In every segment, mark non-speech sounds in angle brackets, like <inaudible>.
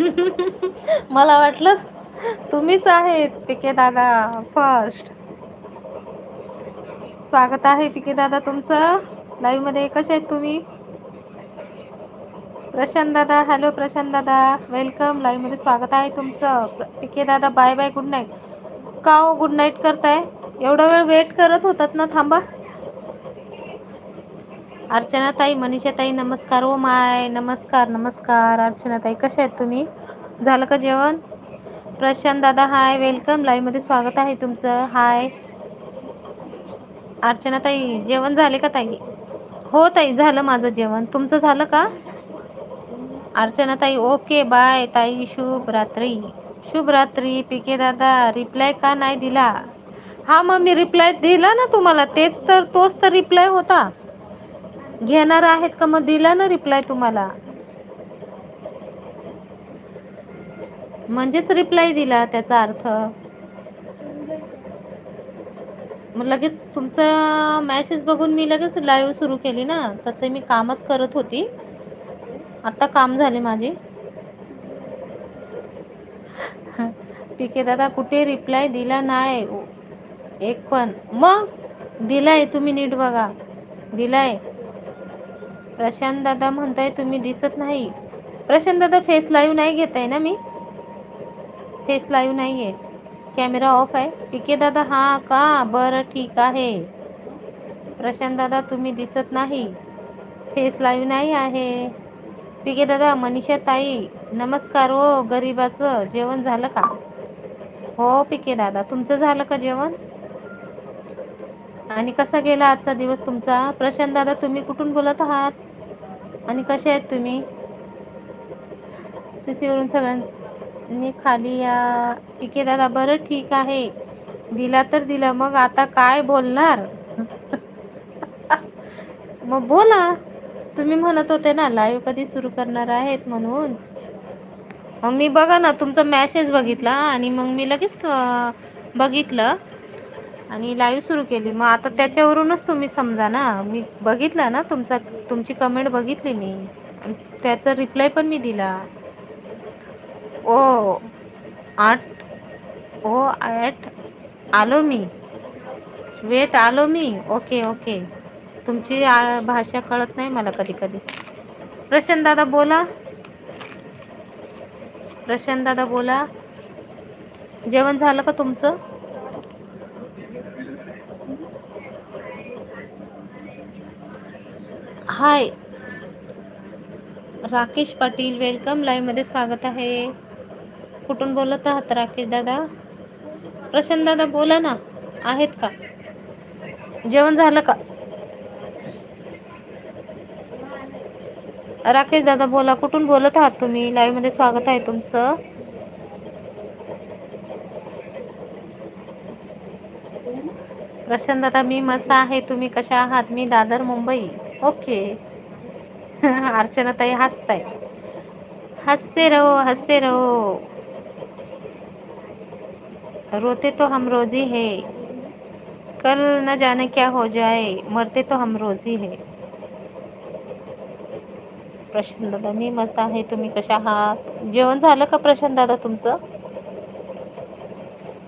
<laughs> मला वाटलंच तुम्हीच आहेत पिके दादा फर्स्ट स्वागत आहे पिके दादा तुमचं. लाईव्हमध्ये कसे आहेत तुम्ही? प्रशांत दादा हॅलो प्रशांत दादा. वेलकम लाईव्हमध्ये स्वागत आहे तुमचं. पिके दादा बाय बाय गुड नाईट का हो गुड नाईट करताय? एवढा वेळ वेट करत होतात ना थांबा. अर्चना ताई मनीषा ताई नमस्कार ओ माय नमस्कार नमस्कार. अर्चना ताई कशा आहेत तुम्ही? झालं का जेवण? प्रशांत दादा हाय वेलकम लाईव्हमध्ये स्वागत आहे तुमचं. हाय अर्चना ताई जेवण झाले का ताई? हो ताई झालं माझं जेवण. तुमचं झालं का? अर्चना ताई ओके बाय ताई शुभ रात्री. शुभ रात्री. पिके दादा रिप्लाय का नाही दिला? हा मग मी रिप्लाय दिला ना तुम्हाला. तेच तर तोच तर रिप्लाय होता. घेणार आहेत का मग? दिला ना रिप्लाय तुम्हाला. म्हणजेच रिप्लाय दिला त्याचा अर्थ. मग लगेच तुमचा मॅसेज बघून मी लगेच लाईव्ह सुरू केली ना. तसे मी कामच करत होती. आता काम झाले माझे. पिके दादा कुठे रिप्लाय दिला नाही एक पण. मग? दिलाय तुम्ही नीट बघा. दिलाय. प्रशांत दादा म्हणताय तुम्ही दिसत नाही. प्रशांत दादा फेस लाईव्ह नाही घेताय ना मी? फेस लाईव्ह आहे कॅमेरा ऑफ आहे. पिके दादा हा का? बरं ठीक आहे. प्रशांत दादा तुम्ही दिसत नाही. फेस लाईव्ह नाही आहे. पिके दादा मनीषा ताई नमस्कार हो गरीबाचं. जेवण झालं का? हो पिके दादा. तुमचं झालं का जेवण? आणि कसा गेला आजचा दिवस तुमचा? प्रशांत दादा तुम्ही कुठून बोलत आहात? आणि कसे आहेत तुम्ही? सी सीवरून सगळ्यां मी खाली या पिके दादा बरं ठीक आहे. दिला तर दिला मग आता काय बोलणार? मग बोला. तुम्ही म्हणत होते ना लाईव्ह कधी सुरू करणार आहेत म्हणून. मग मी बघा ना तुमचा मॅसेज बघितला आणि मग मी लगेच बघितलं आणि लाईव्ह सुरू केली. मग आता त्याच्यावरूनच तुम्ही समजा ना मी बघितला ना तुमचा तुमची कमेंट बघितली मी. त्याचा रिप्लाय पण मी दिला. ओ आठ ओ ॲट आलो मी. वेट आलो मी. Okay okay. तुमची भाषा कळत नाही मला कधी कधी. प्रशांत दादा बोला. प्रशांत दादा बोला. जेवण झालं का तुमचं? हाय. राकेश पाटील वेलकम. लाईव्हमध्ये स्वागत आहे. कुठून बोलत आहात राकेश दादा? प्रशांत दादा बोला ना. आहेत का? जेवण झालं का? राकेश दादा बोला. कुठून बोलत आहात तुम्ही? लाईव्हमध्ये स्वागत आहे तुमचं. प्रशांत दादा मी मस्त आहे. तुम्ही कशा आहात? मी दादर मुंबई. ओके. <laughs> अर्चना ताई हसताय. हसते रहो हसते रहो. रोते तो हम रोजी है। कल न जाने क्या हो जाए मरते तो हम रोजी है। प्रशांत दादा मी मस्त आहे तुम्ही कशा आहात? जेवण झालं का प्रशांत दादा तुमचं?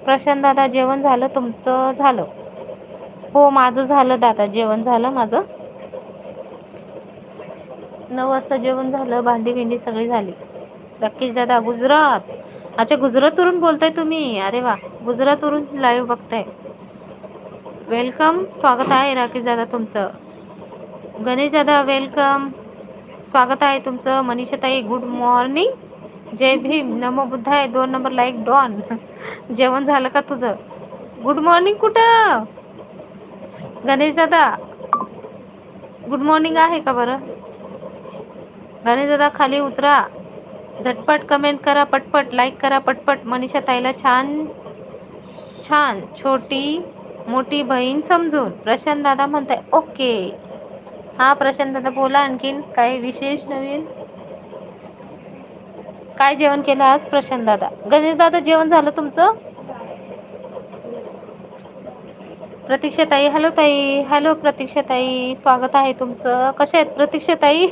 प्रशांत दादा जेवण झालं तुमचं झालं. हो माझं झालं दादा जेवण झालं माझं. नऊ वाजता जेवण झालं भांडी भिंडी सगळी झाली. राकेश दादा गुजरात. अच्छा गुजरातवरून बोलताय तुम्ही? अरे वा. गुजरातवरून लाईव्ह बघताय. वेलकम स्वागत आहे राकेश दादा तुमचं. गणेश दादा वेलकम स्वागत आहे तुमचं. मनीषाताई गुड मॉर्निंग जय भीम नमो बुद्धाय दोन नंबर लाईक डॉन जेवण झालं का तुझं? गुड मॉर्निंग कुठं? गणेश दादा गुड मॉर्निंग आहे का बरं? गणेश दादा खाली उतरा. झटपट कमेंट करा पटपट लाईक करा पटपट. मनीषा ताईला छान छान छोटी मोठी बहीण समजून. प्रशांत दादा म्हणताय ओके. हा प्रशांत दादा बोला आणखीन काही विशेष नवीन? काय जेवण केलं आज प्रशांत दादा? गणेश दादा जेवण झालं तुमचं? प्रतीक्षाताई हॅलो ताई हॅलो प्रतीक्षाताई स्वागत आहे तुमचं. कसे आहेत प्रतीक्षाताई?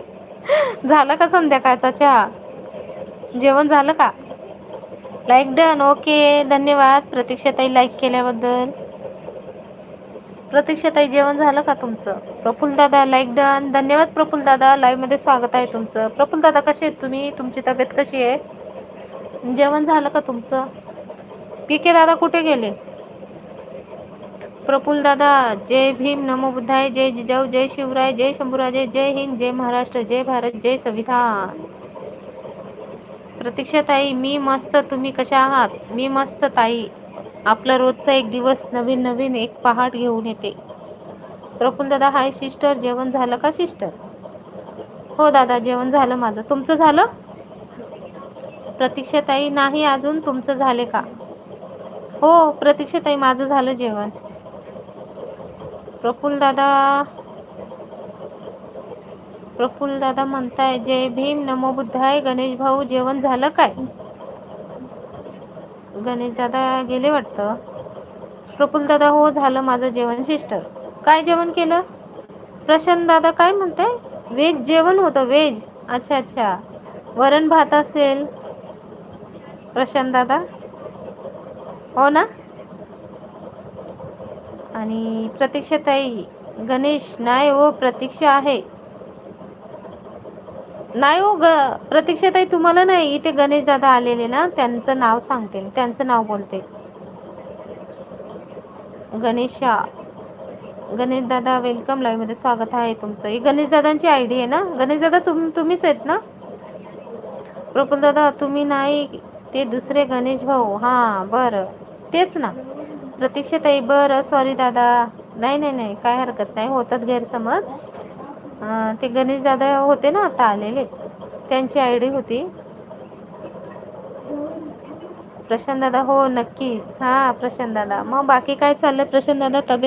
<laughs> झालं का संध्याकाळचा चहा? जेवण झालं का? लाईक डन ओके धन्यवाद. प्रतीक्षाताई लाईक केल्याबद्दल. प्रतीक्षाताई जेवण झालं का तुमचं? प्रफुल दादा लाईक डन धन्यवाद प्रफुल दादा. लाईव्हमध्ये स्वागत आहे तुमचं. प्रफुल दादा कसे आहेत तुम्ही? तुमची तब्येत कशी आहे? जेवण झालं का तुमचं? पी के दादा कुठे गेले? प्रफुल दादा जय भीम. नमो बुद्धाय. जय जिजाऊ. जय शिवराय. जय शंभूराजे. जय हिंद. जय महाराष्ट्र. जय भारत. जय संविधान. प्रतीक्षा ताई मी मस्त तुम्ही कशा आहात? मी मस्त ताई. आपला रोजचा एक दिवस नवीन नवीन एक पहाट घेऊन येते. प्रफुल्ल दादा हाय सिस्टर जेवण झालं का सिस्टर? हो दादा जेवण झालं माझं. तुमचं झालं? प्रतीक्षाताई नाही अजून तुमचं झाले का? हो प्रतीक्षाताई माझं झालं जेवण. प्रफुल्ल दादा प्रफुल्ल दादा म्हणताय जय भीम नमो बुद्धाय गणेश भाऊ जेवण झालं काय? गणेश दादा गेले वाटतं. प्रफुल्ल दादा हो झालं माझं जेवण सिस्टर. काय जेवण केलं? प्रशांत दादा काय म्हणताय? व्हेज जेवण होतं व्हेज. अच्छा अच्छा. वरण भात असेल. प्रशांत दादा. हो ना? आणि प्रतीक्षा ताई गणेश नाही हो प्रतीक्षा आहे. नाही हो ग प्रतीक्षाताई तुम्हाला नाही इथे गणेश दादा आलेले ना त्यांचं नाव सांगते त्यांचं नाव बोलते. गणेशा गणेश दादा वेलकम लाईव्हमध्ये स्वागत आहे तुमचं. ही गणेश दादांची आय डी आहे ना? गणेश दादा तुम तुम्हीच आहेत ना? प्रपुल दादा तुम्ही नाही ते दुसरे गणेश भाऊ. हां बरं. तेच ना. प्रतीक्षाताई बरं सॉरी दादा. नाही नाही नाही काय हरकत नाही होतात गैरसमज. ते गणेश दादा होते ना आता आलेले. त्यांची आय डी होती. प्रशांत दादा हो नक्कीच. हां प्रशांत दादा. मग बाकी काय चाललंय? प्रशांत दादा तब्येत